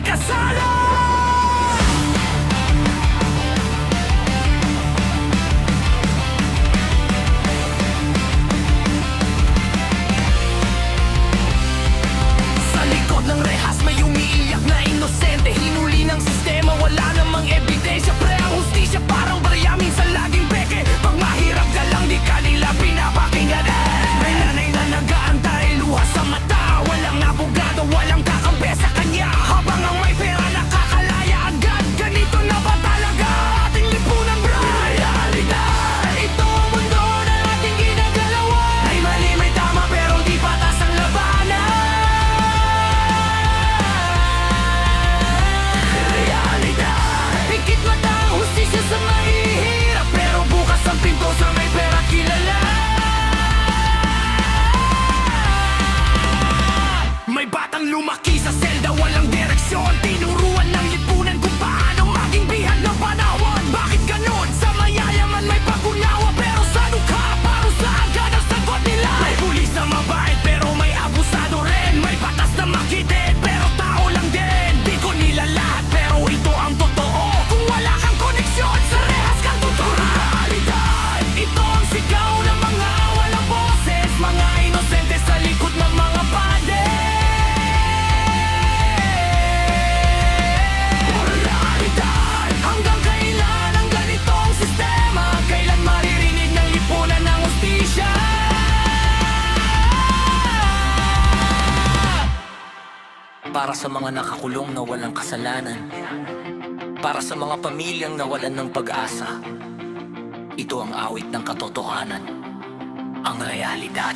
fracasado. para sa mga nakakulong na walang kasalanan, para sa mga pamilyang nawalan ng pag-asa. Ito ang awit ng katotohanan, ang realidad.